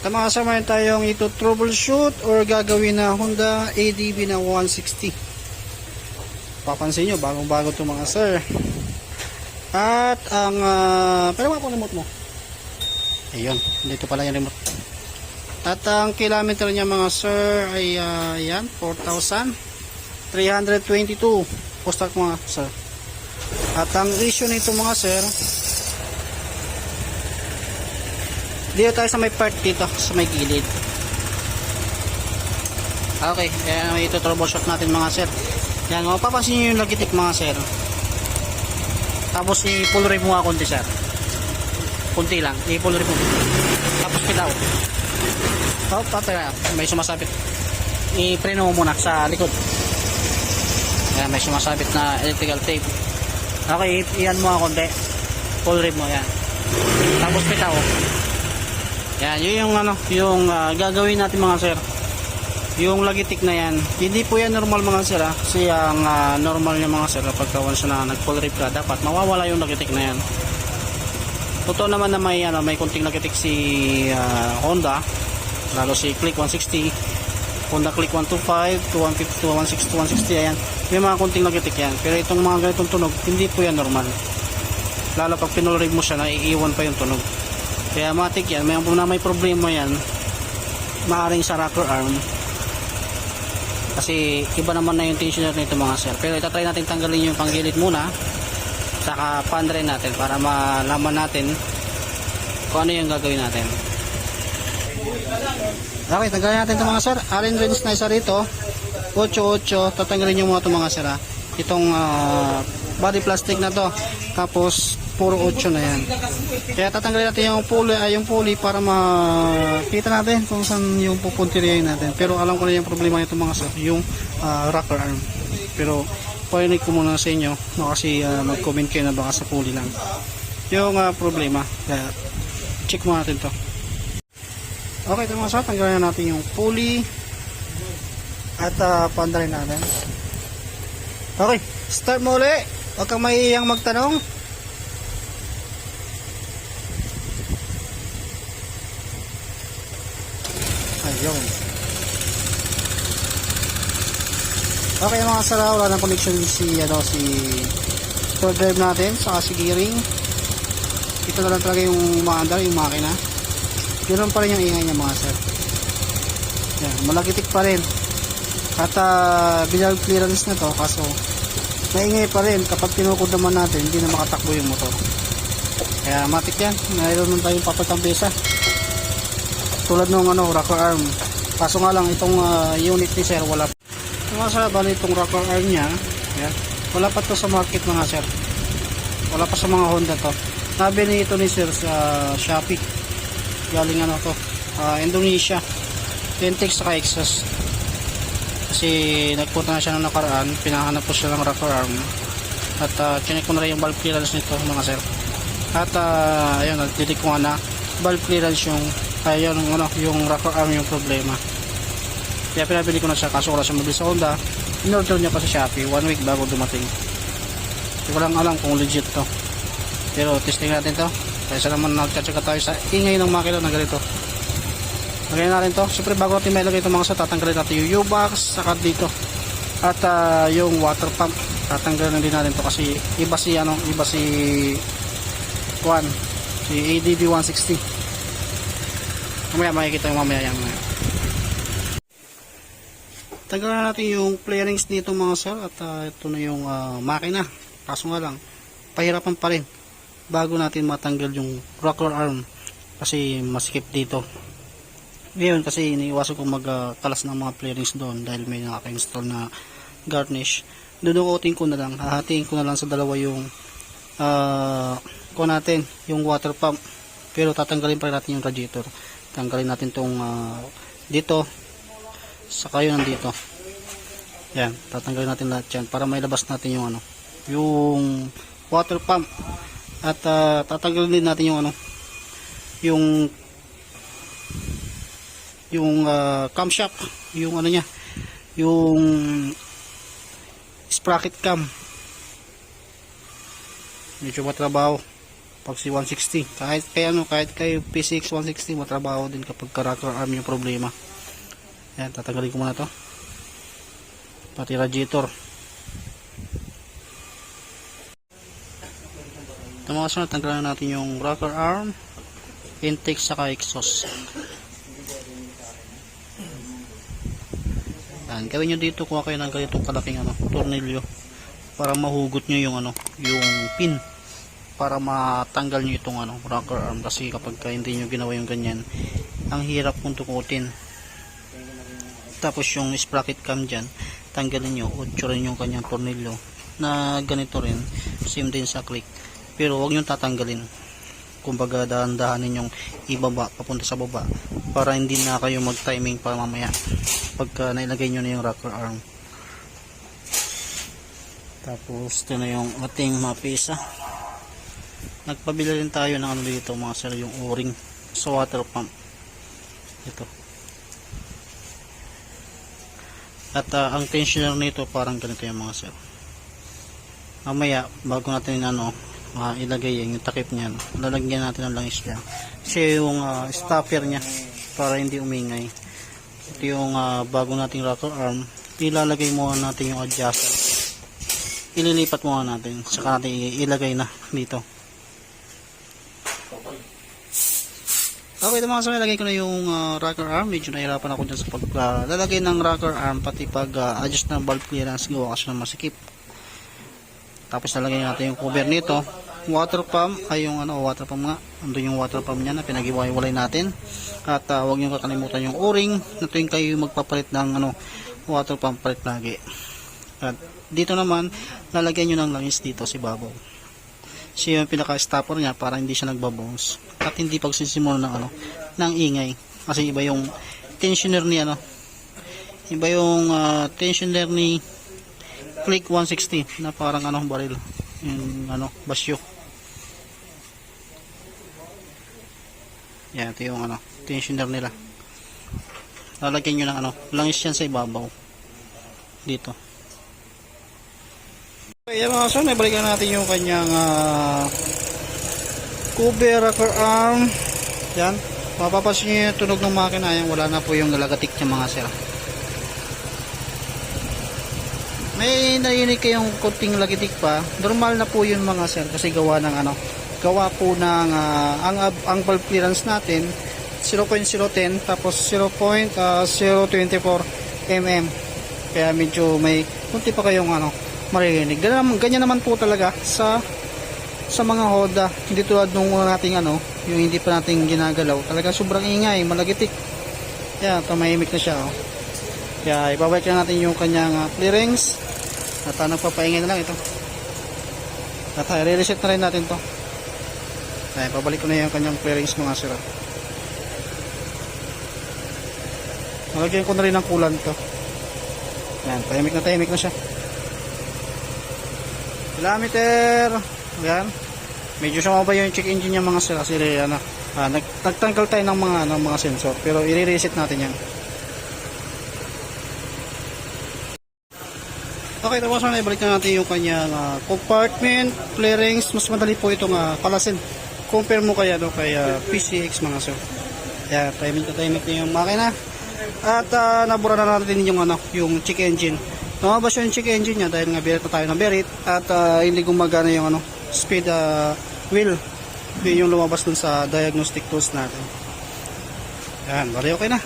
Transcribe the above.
Sa mayroon tayong ito troubleshoot or gagawin na Honda ADB na 160. Papansin nyo, bagong bago to mga sir. At ang, uh, pero wala remote mo. Ayun, dito pala yung remote. At ang kilometer niya mga sir ay uh, yan, 4,322. Postal ko mga sir. At ang issue nito mga sir, dito tayo sa may part dito, sa may gilid. Okay, yan ito troubleshoot natin mga sir. Yan, mapapansin nyo yung lagitik mga sir. Tapos i-pull mo nga konti sir. Kunti lang, i-pull mo. Tapos pilaw. Oh, patay. May sumasabit. I-preno mo muna sa likod. Yan, may sumasabit na electrical tape. Okay, iyan mo nga konti. Pull rip mo, yan. Tapos pitaw. Yan, yun yung ano, yung ah, gagawin natin mga sir. Yung lagitik na yan, hindi po yan normal mga sir ah. Kasi ang ah, normal niya mga sir, kapag once na nag-full rip ka, dapat mawawala yung lagitik na yan. Totoo naman na may, ano, may kunting lagitik si ah, Honda, lalo si Click 160, Honda Click 125, 150, 160, 160, ayan. May mga kunting lagitik yan. Pero itong mga ganitong tunog, hindi po yan normal. Lalo pag pinulrig mo siya, naiiwan pa yung tunog. Kaya matik yan, may, na may problema yan, maaring sa rocker arm. Kasi iba naman na yung tensioner nito mga sir. Pero itatry natin tanggalin yung panggilid muna. Saka pandre natin para malaman natin kung ano yung gagawin natin. Okay, tanggalin natin ito mga sir. Allen wrench na isa rito. 8-8. Tatanggalin yung mga ito mga sir. ha. Itong ah, body plastic na to. Tapos puro 8 na yan. Kaya tatanggalin natin yung pulley, ay yung pulley para makita natin kung saan yung pupuntiriyahin natin. Pero alam ko na yung problema nito mga sir, yung ah, rocker arm. Pero parinig ko muna sa inyo, no, kasi ah, mag-comment kayo na baka sa pulley lang. Yung ah, problema, kaya check mo natin to. Okay, ito mga sir, tanggalin na natin yung pulley at uh, pandarin natin. Okay, start mo ulit. Huwag kang maiyang magtanong. Ayun. Okay mga sir, wala nang connection si ano si tour drive natin sa si gearing. Ito na lang talaga yung maandar, yung makina. Ganoon pa rin yung ingay niya mga sir. Yan, malagitik pa rin. At uh, bilal clearance na to kaso maingay pa rin kapag tinukod naman natin hindi na makatakbo yung motor. Kaya matik yan, mayroon nun tayong papatang pesa. Tulad nung ano, rocker arm. Kaso nga lang itong ah, unit ni sir wala mga sir, bali itong rocker arm niya, yan, wala pa to sa market mga sir. Wala pa sa mga Honda to. Nabili ito ni sir sa Shopee. Galing ano to, ah, Indonesia. Tentex saka Exos. Kasi nagpunta na siya ng nakaraan, pinahanap ko siya ng rocker arm. At uh, chinek ko na rin yung valve clearance nito mga sir. At uh, ayun, nagdidik ko nga na valve clearance yung ayun, yung, ano, yung rocker arm yung problema. Kaya pinabili ko na siya kaso wala siya mabili sa Honda. In-order niya pa sa Shopee one week bago dumating. Hindi ko lang alam kung legit to. Pero testing natin to. Kaysa naman nagtsatsaga tayo sa ingay ng makina na ganito. Lagyan natin to. Siyempre bago natin may lagay itong mga sa tatanggalin natin yung U-box saka dito. At ah, yung water pump tatanggalin din natin to kasi iba si ano, iba si Juan, si ADB 160. Mamaya makikita yung mamaya yung Tanggalan natin yung flarings dito mga sir at ah, ito na yung ah, makina. Kaso nga lang, pahirapan pa rin bago natin matanggal yung rocker arm kasi masikip dito. Ngayon kasi iniiwasan kong magkalas ng mga flarings doon dahil may nakaka-install na garnish. Dudukotin ko na lang, hahatiin ko na lang sa dalawa yung uh, ko natin, yung water pump. Pero tatanggalin pa rin natin yung radiator. Tanggalin natin tong ah, dito saka yun nandito. Yan, tatanggalin natin lahat yan para may labas natin yung ano, yung water pump. At ah, tatanggalin din natin yung ano, yung yung uh, camshaft, yung ano niya, yung sprocket cam. Medyo matrabaho. Pag si 160 kahit kaya ano kahit kay PCX 160 matrabaho din kapag rocker arm yung problema. Yan tatanggalin ko muna to. Pati radiator. Ito mga sunod tanggalan natin yung rocker arm intake saka exhaust. Yan gawin nyo dito kuha kayo ng ganitong kalaking ano tornilyo para mahugot nyo yung ano yung pin para matanggal nyo itong ano rocker arm. Kasi kapag ka hindi nyo ginawa yung ganyan ang hirap kung tukutin. Tapos yung sprocket cam dyan tanggalin nyo utsurin yung kanyang tornilyo na ganito rin same din sa click. Pero huwag nyo tatanggalin. Kumbaga dahan-dahanin yung ibaba papunta sa baba para hindi na kayo mag timing pa mamaya pagka nailagay nyo na yung rocker arm. Tapos ito na yung ating mapisa nagpabili rin tayo ng ano dito mga sir yung o-ring. Sa water pump. Ito. At ah, ang tensioner nito parang ganito yung mga sir. Mamaya bago natin ano ah, ilagay yung takip niyan lalagyan natin ng langis niya. Kasi yung ah, stopper niya para hindi umingay. Ito yung ah, bago nating rocker arm. Ilalagay muna natin yung adjuster ililipat muna natin. Saka natin ilagay na dito Okay, mga kasama, lagay ko na yung ah, rocker arm. Medyo nahirapan ako dyan sa paglalagay ng rocker arm, pati pag-adjust ng valve clearance, gawa kasi ng masikip. Tapos nalagay natin yung cover nito. Water pump, ay yung ano, water pump nga. Andun yung water pump niya na pinag-iwalay natin. At uh, huwag niyo kakalimutan yung o-ring na tuwing kayo magpapalit ng ano, water pump palit lagi. At dito naman, lalagyan nyo ng langis dito si babaw. Siya yung pinaka-stopper niya para hindi siya nagbabounce. At hindi pagsisimula ng ano, ng ingay. Kasi iba yung tensioner ni ano, iba yung ah, tensioner ni Click 160 na parang ano baril. Yung ano, basyo. Yan, ito yung ano, tensioner nila. Lalagyan nyo ng ano, langis yan sa ibabaw. Dito. Okay, yan mga son, ibalikan natin yung kanyang ah, cover rocker arm. Yan. Mapapansin nyo yung tunog ng makina. Yan, wala na po yung nalagatik niya mga sir. May narinig kayong konting lagitik pa. Normal na po yun mga sir kasi gawa ng ano, gawa po ng ah, ang ang valve clearance natin 0.010 tapos 0.024 mm. Kaya medyo may kunti pa kayong ano, maririnig. Ganyan, naman po talaga sa sa mga Honda. Hindi tulad nung nating ano, yung hindi pa nating ginagalaw. Talaga sobrang ingay, malagitik. Yan, tumahimik na siya. Oh. Kaya ibabalik na natin yung kanyang uh, clearings. At uh, nagpapaingay na lang ito. At uh, re-reset na rin natin to. Kaya pabalik ko na yung kanyang clearings mga sira. Nalagyan ko na rin ng kulan to. Yan, tahimik na tahimik na siya. Kilometer. Yan. Medyo sumaba yung check engine niya mga sira kasi ano, ah, nag, nagtanggal tayo ng mga ano, mga sensor pero i-reset natin yan. Okay, tapos na ibalik na natin yung kanyang ah, compartment, clearings, mas madali po itong uh, palasin. Compare mo kaya no, kay ah, PCX mga sir. Kaya timing to timing yung makina. At ah, nabura na natin yung ano, yung check engine. Lumabas yung check engine niya dahil nga berit na tayo ng berit at ah, hindi gumagana yung ano, speed ah, wheel. Yun yung lumabas dun sa diagnostic tools natin. Yan, bali okay na.